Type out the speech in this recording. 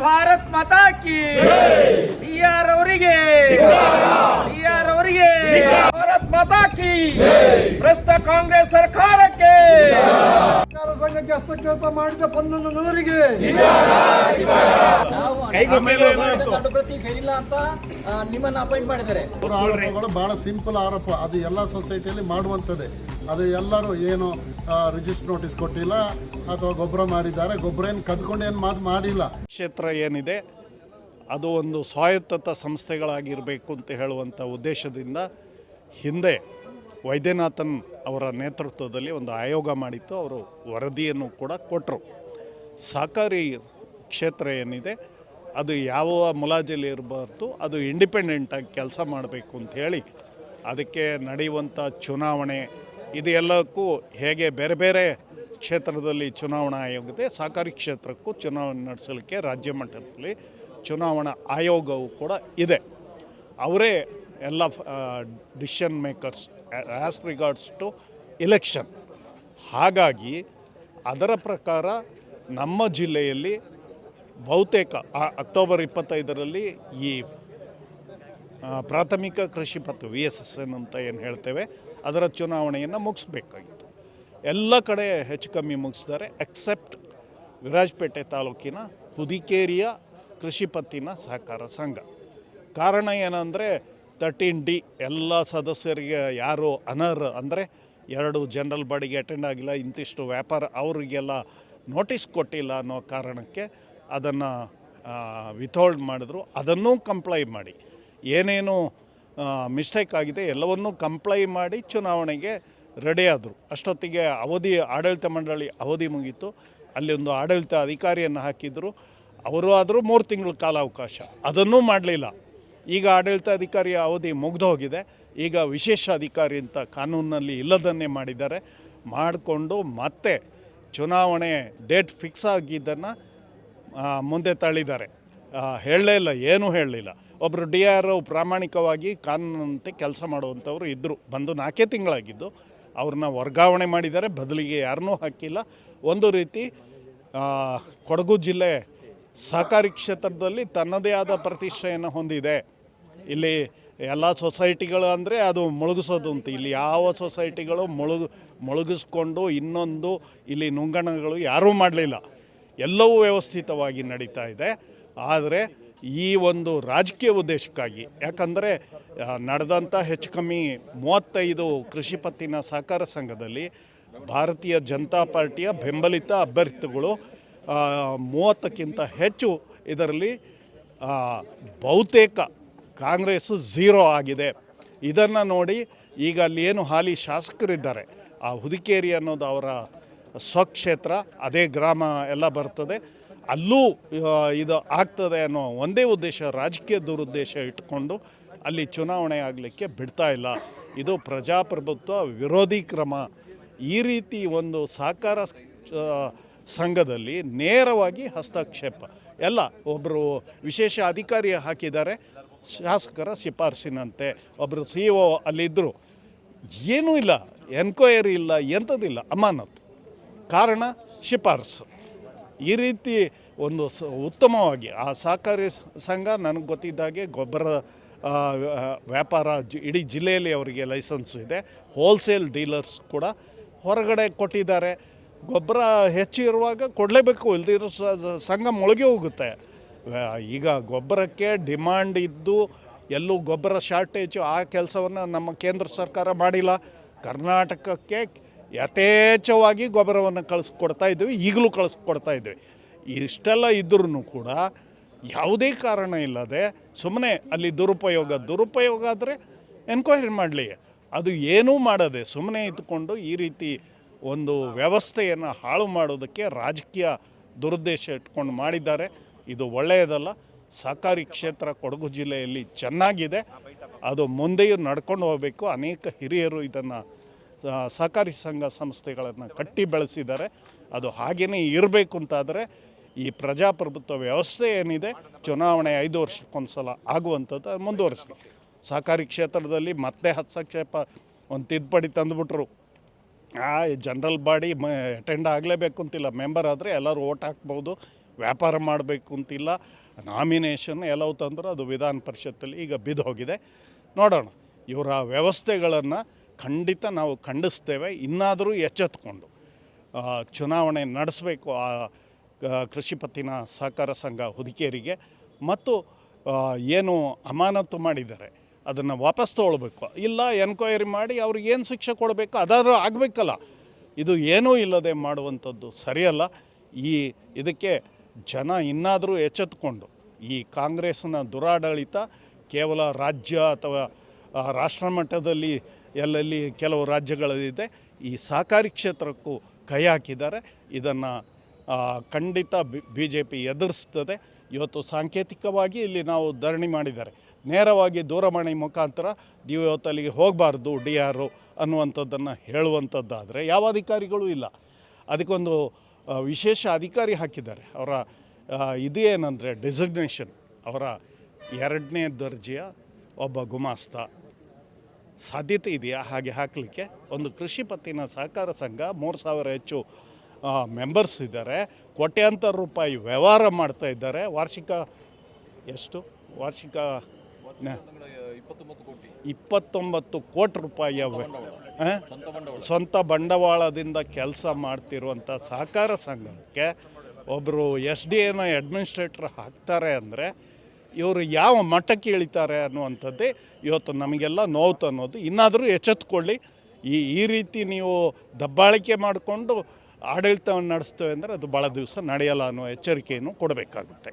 ಭಾರತ್ ಮಾತಾ ಕಿ D R ಅವರಿಗೆ D R ಅವರಿಗೆ ಭಾರತ್ ಮಾತಾ ಕಿ ಪ್ರಸ್ತುತ ಕಾಂಗ್ರೆಸ್ ಸರ್ಕಾರಕ್ಕೆ ಸಹಕಾರ ಸಂಘಕ್ಕೆ ಹಸ್ತಕ್ಷೇಪ ಮಾಡಿದ ಪನ್ನೊಂದು ನೂರಿಗೆ. ನಾವು ಕಂಡು ಪ್ರತಿ ಸರಿಯಿಲ್ಲ ಅಂತ ನಿಮ್ಮನ್ನ ಅಪಾಯಿಂಟ್ ಮಾಡಿದ್ದಾರೆ. ಅವರ ಆರೋಪಗಳು ಬಹಳ ಸಿಂಪಲ್ ಆರೋಪ. ಅದು ಎಲ್ಲ ಸೊಸೈಟಿಯಲ್ಲಿ ಮಾಡುವಂಥದ್ದೇ. ಅದು ಎಲ್ಲರೂ ಏನು ರಿಜಿಸ್ಟರ್ ನೋಟಿಸ್ ಕೊಟ್ಟಿಲ್ಲ ಅಥವಾ ಗೊಬ್ಬರ ಮಾಡಿದ್ದಾರೆ. ಗೊಬ್ಬರ ಏನು ಕದ್ಕೊಂಡು ಏನು ಮಾತು ಮಾಡಿಲ್ಲ. ಕ್ಷೇತ್ರ ಏನಿದೆ ಅದು ಒಂದು ಸ್ವಾಯತ್ತ ಸಂಸ್ಥೆಗಳಾಗಿರಬೇಕು ಅಂತ ಹೇಳುವಂಥ ಉದ್ದೇಶದಿಂದ ಹಿಂದೆ ವೈದ್ಯನಾಥನ್ ಅವರ ನೇತೃತ್ವದಲ್ಲಿ ಒಂದು ಆಯೋಗ ಮಾಡಿತ್ತು. ಅವರು ವರದಿಯನ್ನು ಕೂಡ ಕೊಟ್ಟರು ಸಹಕಾರಿ ಕ್ಷೇತ್ರ ಏನಿದೆ, ಅದು ಯಾವ ಮುಲಾಜಲ್ಲಿ ಇರಬಾರ್ದು, ಅದು ಇಂಡಿಪೆಂಡೆಂಟಾಗಿ ಕೆಲಸ ಮಾಡಬೇಕು ಅಂತ ಹೇಳಿ ಅದಕ್ಕೆ ನಡೆಯುವಂಥ ಚುನಾವಣೆ ಇದು ಎಲ್ಲಕ್ಕೂ ಹೇಗೆ ಬೇರೆ ಬೇರೆ ಕ್ಷೇತ್ರದಲ್ಲಿ ಚುನಾವಣಾ ಆಯೋಗ ಇದೆ ಸಹಕಾರಿ ಕ್ಷೇತ್ರಕ್ಕೂ ಚುನಾವಣೆ ನಡೆಸಲಿಕ್ಕೆ ರಾಜ್ಯ ಮಟ್ಟದಲ್ಲಿ ಚುನಾವಣಾ ಆಯೋಗವು ಕೂಡ ಇದೆ. ಅವರೇ ಎಲ್ಲ decision makers as regards to election ಹಾಗಾಗಿ, ಅದರ ಪ್ರಕಾರ ನಮ್ಮ ಜಿಲ್ಲೆಯಲ್ಲಿ ಬಹುತೇಕ ಅಕ್ಟೋಬರ್ ಇಪ್ಪತ್ತೈದರಲ್ಲಿ ಈ ಪ್ರಾಥಮಿಕ ಕೃಷಿ ಪತ್ತು ವಿ ಎಸ್ ಎಸ್ ಎನ್ ಅಂತ ಏನು ಹೇಳ್ತೇವೆ, ಅದರ ಚುನಾವಣೆಯನ್ನು ಮುಗಿಸ್ಬೇಕಾಗಿತ್ತು. ಎಲ್ಲ ಕಡೆ ಹೆಚ್ಚು ಕಮ್ಮಿ ಮುಗಿಸಿದ್ದಾರೆ ಎಕ್ಸೆಪ್ಟ್ ವಿರಾಜಪೇಟೆ ತಾಲೂಕಿನ ಹುದಿಕೇರಿಯ ಕೃಷಿ ಪತ್ತಿನ ಸಹಕಾರ ಸಂಘ. ಕಾರಣ ಏನಂದರೆ ತರ್ಟೀನ್ ಡಿ ಎಲ್ಲ ಸದಸ್ಯರಿಗೆ ಯಾರು ಅನರ್ ಅಂದರೆ ಎರಡು ಜನರಲ್ ಬಾಡಿಗೆ ಅಟೆಂಡ್ ಆಗಿಲ್ಲ, ಇಂತಿಷ್ಟು ವ್ಯಾಪಾರ ಅವರಿಗೆಲ್ಲ ನೋಟಿಸ್ ಕೊಟ್ಟಿಲ್ಲ ಅನ್ನೋ ಕಾರಣಕ್ಕೆ ಅದನ್ನು ವಿಥೋಲ್ಡ್ ಮಾಡಿದ್ರು. ಅದನ್ನೂ ಕಂಪ್ಲೈ ಮಾಡಿ. ಏನೇನು ಮಿಸ್ಟೇಕ್ ಆಗಿದೆ ಎಲ್ಲವನ್ನೂ ಕಂಪ್ಲೈ ಮಾಡಿ ಚುನಾವಣೆಗೆ ರೆಡಿ ಆದರು. ಅಷ್ಟೊತ್ತಿಗೆ ಅವಧಿ, ಆಡಳಿತ ಮಂಡಳಿ ಅವಧಿ ಮುಗೀತು. ಅಲ್ಲಿ ಒಂದು ಆಡಳಿತ ಅಧಿಕಾರಿಯನ್ನು ಹಾಕಿದ್ರು. ಅವರು ಆದರೂ ಮೂರು ತಿಂಗಳ ಕಾಲಾವಕಾಶ. ಅದನ್ನೂ ಮಾಡಲಿಲ್ಲ. ಈಗ ಆಡಳಿತ ಅಧಿಕಾರಿಯ ಅವಧಿ ಮುಗ್ದು ಹೋಗಿದೆ ಈಗ ವಿಶೇಷ ಅಧಿಕಾರಿ ಅಂತ ಕಾನೂನಿನಲ್ಲಿ ಇಲ್ಲದನ್ನೇ ಮಾಡಿದ್ದಾರೆ. ಮಾಡಿಕೊಂಡು ಮತ್ತೆ ಚುನಾವಣೆ ಡೇಟ್ ಫಿಕ್ಸ್ ಆಗಿದ್ದನ್ನು ಮುಂದೆ ತಳ್ಳಿದ್ದಾರೆ. ಹೇಳಲೇ ಇಲ್ಲ, ಏನೂ ಹೇಳಲಿಲ್ಲ ಒಬ್ಬರು ಡಿ ಆರ್ ಪ್ರಾಮಾಣಿಕವಾಗಿ ಕಾನೂನಂತೆ ಕೆಲಸ ಮಾಡುವಂಥವ್ರು ಇದ್ದರು ಬಂದು ನಾಲ್ಕೇ ತಿಂಗಳಾಗಿದ್ದು, ಅವ್ರನ್ನ ವರ್ಗಾವಣೆ ಮಾಡಿದ್ದಾರೆ. ಬದಲಿಗೆ ಯಾರನ್ನೂ ಹಾಕಿಲ್ಲ. ಒಂದು ರೀತಿ ಕೊಡಗು ಜಿಲ್ಲೆ ಸಹಕಾರಿ ಕ್ಷೇತ್ರದಲ್ಲಿ ತನ್ನದೇ ಆದ ಪ್ರತಿಷ್ಠೆಯನ್ನು ಹೊಂದಿದೆ. ಇಲ್ಲಿ ಎಲ್ಲ ಸೊಸೈಟಿಗಳು ಅಂದರೆ ಅದು ಮುಳುಗಿಸೋದು ಅಂತ. ಇಲ್ಲಿ ಯಾವ ಸೊಸೈಟಿಗಳು ಮುಳುಗು, ಮುಳುಗಿಸ್ಕೊಂಡು ಇನ್ನೊಂದು ಇಲ್ಲಿ ನುಂಗಣಗಳು ಯಾರೂ ಮಾಡಲಿಲ್ಲ. ಎಲ್ಲವೂ ವ್ಯವಸ್ಥಿತವಾಗಿ ನಡೀತಾ ಇದೆ. ಆದರೆ ಈ ಒಂದು ರಾಜಕೀಯ ಉದ್ದೇಶಕ್ಕಾಗಿ, ಯಾಕಂದರೆ ನಡೆದಂಥ ಹೆಚ್ಚು ಕಮ್ಮಿ ಮೂವತ್ತೈದು ಕೃಷಿ ಪತ್ತಿನ ಸಹಕಾರ ಸಂಘದಲ್ಲಿ ಭಾರತೀಯ ಜನತಾ ಪಾರ್ಟಿಯ ಬೆಂಬಲಿತ ಅಭ್ಯರ್ಥಿಗಳು ಮೂವತ್ತಕ್ಕಿಂತ ಹೆಚ್ಚು ಇದರಲ್ಲಿ ಬಹುತೇಕ ಕಾಂಗ್ರೆಸ್ಸು ಝೀರೋ ಆಗಿದೆ. ಇದನ್ನು ನೋಡಿ ಈಗ ಅಲ್ಲಿ ಏನು ಹಾಲಿ ಶಾಸಕರಿದ್ದಾರೆ, ಆ ಹುದಿಕೇರಿ ಅನ್ನೋದು ಅವರ ಸ್ವಕ್ಷೇತ್ರ, ಅದೇ ಗ್ರಾಮ ಎಲ್ಲ ಬರ್ತದೆ. ಅಲ್ಲೂ ಇದು ಆಗ್ತದೆ ಅನ್ನೋ ಒಂದೇ ಉದ್ದೇಶ, ರಾಜಕೀಯ ದುರುದ್ದೇಶ ಇಟ್ಕೊಂಡು ಅಲ್ಲಿ ಚುನಾವಣೆ ಆಗಲಿಕ್ಕೆ ಬಿಡ್ತಾ ಇಲ್ಲ. ಇದು ಪ್ರಜಾಪ್ರಭುತ್ವ ವಿರೋಧಿ ಕ್ರಮ. ಈ ರೀತಿ ಒಂದು ಸಹಕಾರ ಸಂಘದಲ್ಲಿ ನೇರವಾಗಿ ಹಸ್ತಕ್ಷೇಪ. ಎಲ್ಲ ಒಬ್ಬರು ವಿಶೇಷ ಅಧಿಕಾರಿ ಹಾಕಿದ್ದಾರೆ. ಶಾಸಕರ ಶಿಫಾರಸಿನಂತೆ ಒಬ್ಬರು ಸಿ ಒ ಅಲ್ಲಿದ್ದರು ಏನೂ ಇಲ್ಲ ಎನ್ಕ್ವೈರಿ ಇಲ್ಲ, ಎಂಥದ್ದಿಲ್ಲ, ಅಮಾನತ್. ಕಾರಣ ಶಿಫಾರಸು. ಈ ರೀತಿ ಒಂದು ಸ, ಉತ್ತಮವಾಗಿ ಆ ಸಹಕಾರಿ ಸಂಘ ನನಗೆ ಗೊತ್ತಿದ್ದಾಗೆ ಗೊಬ್ಬರ ವ್ಯಾಪಾರ ಜಿ- ಇಡೀ ಜಿಲ್ಲೆಯಲ್ಲಿ ಅವರಿಗೆ ಲೈಸೆನ್ಸ್ ಇದೆ. ಹೋಲ್ಸೇಲ್ ಡೀಲರ್ಸ್ ಕೂಡ ಹೊರಗಡೆ ಕೊಟ್ಟಿದ್ದಾರೆ. ಗೊಬ್ಬರ ಹೆಚ್ಚು ಇರುವಾಗ ಕೊಡಲೇಬೇಕು ಇಲ್ದಿರೋ ಸಂಘ ಮುಳುಗಿ ಹೋಗುತ್ತೆ. ಈಗ ಗೊಬ್ಬರಕ್ಕೆ ಡಿಮಾಂಡ್ ಇದ್ದು ಎಲ್ಲೂ ಗೊಬ್ಬರ ಶಾರ್ಟೇಜು ಆ ಕೆಲಸವನ್ನು ನಮ್ಮ ಕೇಂದ್ರ ಸರ್ಕಾರ ಮಾಡಿಲ್ಲ. ಕರ್ನಾಟಕಕ್ಕೆ ಯಥೇಚ್ಛವಾಗಿ ಗೊಬ್ಬರವನ್ನು ಕಳಿಸ್ಕೊಡ್ತಾ ಇದ್ದೀವಿ ಈಗಲೂ ಕಳಿಸ್ಕೊಡ್ತಾ ಇದ್ದೀವಿ ಇಷ್ಟೆಲ್ಲ ಇದ್ರೂ ಕೂಡ ಯಾವುದೇ ಕಾರಣ ಇಲ್ಲದೆ ಸುಮ್ಮನೆ ಅಲ್ಲಿ ದುರುಪಯೋಗ ದುರುಪಯೋಗ ಆದರೆ ಎನ್ಕ್ವೈರಿ ಮಾಡಲಿ. ಅದು ಏನೂ ಮಾಡದೆ ಸುಮ್ಮನೆ ಇದ್ದುಕೊಂಡು ಈ ರೀತಿ ಒಂದು ವ್ಯವಸ್ಥೆಯನ್ನು ಹಾಳು ಮಾಡೋದಕ್ಕೆ ರಾಜಕೀಯ ದುರುದ್ದೇಶ ಇಟ್ಕೊಂಡು ಮಾಡಿದ್ದಾರೆ. ಇದು ಒಳ್ಳೆಯದಲ್ಲ. ಸಹಕಾರಿ ಕ್ಷೇತ್ರ ಕೊಡಗು ಜಿಲ್ಲೆಯಲ್ಲಿ ಚೆನ್ನಾಗಿದೆ. ಅದು ಮುಂದೆಯೂ ನಡ್ಕೊಂಡು ಹೋಗಬೇಕು. ಅನೇಕ ಹಿರಿಯರು ಇದನ್ನು ಸಹಕಾರಿ ಸಂಘ ಸಂಸ್ಥೆಗಳನ್ನು ಕಟ್ಟಿ ಬೆಳೆಸಿದ್ದಾರೆ. ಅದು ಹಾಗೆಯೇ ಇರಬೇಕು ಅಂತಾದರೆ ಈ ಪ್ರಜಾಪ್ರಭುತ್ವ ವ್ಯವಸ್ಥೆ ಏನಿದೆ, ಚುನಾವಣೆ ಐದು ವರ್ಷಕ್ಕೊಂದ್ಸಲ ಆಗುವಂಥದ್ದು ಮುಂದುವರಿಸಿ ಸಹಕಾರಿ ಕ್ಷೇತ್ರದಲ್ಲಿ ಮತ್ತೆ ಹಸ್ತಕ್ಷೇಪ ಒಂದು ತಿದ್ದುಪಡಿ ತಂದುಬಿಟ್ರು. ಆ, ಜನರಲ್ ಬಾಡಿ ಮ ಅಟೆಂಡ್ ಆಗಲೇಬೇಕು ಅಂತಿಲ್ಲ. ಮೆಂಬರ್ ಆದರೆ ಎಲ್ಲರೂ ಓಟ್ ಹಾಕ್ಬೋದು. ವ್ಯಾಪಾರ ಮಾಡಬೇಕು ಅಂತಿಲ್ಲ. ನಾಮಿನೇಷನ್ ಎಲ್ಲವೂ ತಂದರೂ ಅದು ವಿಧಾನ ಪರಿಷತ್ತಲ್ಲಿ ಈಗ ಬಿದ್ದು ಹೋಗಿದೆ. ನೋಡೋಣ ಇವರ ವ್ಯವಸ್ಥೆಗಳನ್ನು ಖಂಡಿತ ನಾವು ಖಂಡಿಸ್ತೇವೆ. ಇನ್ನಾದರೂ ಎಚ್ಚೆತ್ಕೊಂಡು ಚುನಾವಣೆ ನಡೆಸಬೇಕು ಆ, ಕೃಷಿ ಪತ್ತಿನ ಸಹಕಾರ ಸಂಘ ಹುದಿಕೇರಿಗೆ ಮತ್ತು ಏನು ಅಮಾನತು ಮಾಡಿದ್ದಾರೆ ಅದನ್ನು ವಾಪಸ್ ತೊಗೊಳ್ಬೇಕು. ಇಲ್ಲ ಎನ್ಕ್ವೈರಿ ಮಾಡಿ ಅವ್ರಿಗೆ ಏನು ಶಿಕ್ಷೆ ಕೊಡಬೇಕು ಅದಾದರೂ ಆಗಬೇಕಲ್ಲ. ಇದು ಏನೂ ಇಲ್ಲದೆ ಮಾಡುವಂಥದ್ದು ಸರಿಯಲ್ಲ. ಈ ಇದಕ್ಕೆ ಜನ ಇನ್ನಾದರೂ ಎಚ್ಚೆತ್ತುಕೊಂಡು ಈ ಕಾಂಗ್ರೆಸ್ನ ದುರಾಡಳಿತ ಕೇವಲ ರಾಜ್ಯ ಅಥವಾ ರಾಷ್ಟ್ರಮಟ್ಟದಲ್ಲಿ ರಾಷ್ಟ್ರ ಮಟ್ಟದಲ್ಲಿ ಎಲ್ಲೆಲ್ಲಿ ಕೆಲವು ರಾಜ್ಯಗಳಲ್ಲಿದೆ, ಈ ಸಹಕಾರಿ ಕ್ಷೇತ್ರಕ್ಕೂ ಕೈ ಹಾಕಿದ್ದಾರೆ. ಇದನ್ನು ಖಂಡಿತ ಬಿ ಜೆ ಪಿ ಎದುರಿಸ್ತದೆ. ಇವತ್ತು ಸಾಂಕೇತಿಕವಾಗಿ ಇಲ್ಲಿ ನಾವು ಧರಣಿ ಮಾಡಿದ್ದಾರೆ. ನೇರವಾಗಿ ದೂರವಾಣಿ ಮುಖಾಂತರ ನೀವು ಇವತ್ತು ಅಲ್ಲಿಗೆ ಹೋಗಬಾರ್ದು ಡಿ ಆರು ಅನ್ನುವಂಥದ್ದನ್ನು ಹೇಳುವಂಥದ್ದಾದರೆ ಯಾವ ಅಧಿಕಾರಿಗಳು ಇಲ್ಲ. ಅದಕ್ಕೊಂದು ವಿಶೇಷ ಅಧಿಕಾರಿ ಹಾಕಿದ್ದಾರೆ. ಅವರ ಇದು ಏನಂದರೆ ಡೆಸಿಗ್ನೇಷನ್ ಅವರ ಎರಡನೇ ದರ್ಜೆಯ ಒಬ್ಬ ಗುಮಾಸ್ತ. ಸಾಧ್ಯತೆ ಇದೆಯಾ? ಹಾಗೆ ಹಾಕಲಿಕ್ಕೆ ಒಂದು ಕೃಷಿ ಪತ್ತಿನ ಸಹಕಾರ ಸಂಘ ಮೂರು ಸಾವಿರ ಹೆಚ್ಚು ಮೆಂಬರ್ಸ್ ಇದ್ದಾರೆ. ಕೋಟ್ಯಾಂತರ ರೂಪಾಯಿ ವ್ಯವಹಾರ ಮಾಡ್ತಾ ಇದ್ದಾರೆ. ವಾರ್ಷಿಕ ಎಷ್ಟು? ವಾರ್ಷಿಕ ಇಪ್ಪತ್ತೊಂಬತ್ತು ಕೋಟಿ ರೂಪಾಯಿ ಸ್ವಂತ ಬಂಡವಾಳದಿಂದ ಕೆಲಸ ಮಾಡ್ತಿರುವಂಥ ಸಹಕಾರ ಸಂಘಕ್ಕೆ ಒಬ್ಬರು ಎಸ್ ಡಿ ಎನ ಅಡ್ಮಿನಿಸ್ಟ್ರೇಟ್ರ್ ಹಾಕ್ತಾರೆ ಅಂದರೆ ಇವರು ಯಾವ ಮಟ್ಟಕ್ಕೆ ಇಳಿತಾರೆ ಅನ್ನುವಂಥದ್ದೇ ಇವತ್ತು ನಮಗೆಲ್ಲ ನೋವು ಅನ್ನೋದು. ಇನ್ನಾದರೂ ಎಚ್ಚೆತ್ತುಕೊಳ್ಳಿ ಈ ಈ ರೀತಿ ನೀವು ದಬ್ಬಾಳಿಕೆ ಮಾಡಿಕೊಂಡು ಆಡಳಿತವನ್ನು ನಡೆಸ್ತೇವೆ ಅಂದರೆ ಅದು ಭಾಳ ದಿವಸ ನಡೆಯಲ್ಲ ಅನ್ನೋ ಎಚ್ಚರಿಕೆಯನ್ನು ಕೊಡಬೇಕಾಗುತ್ತೆ.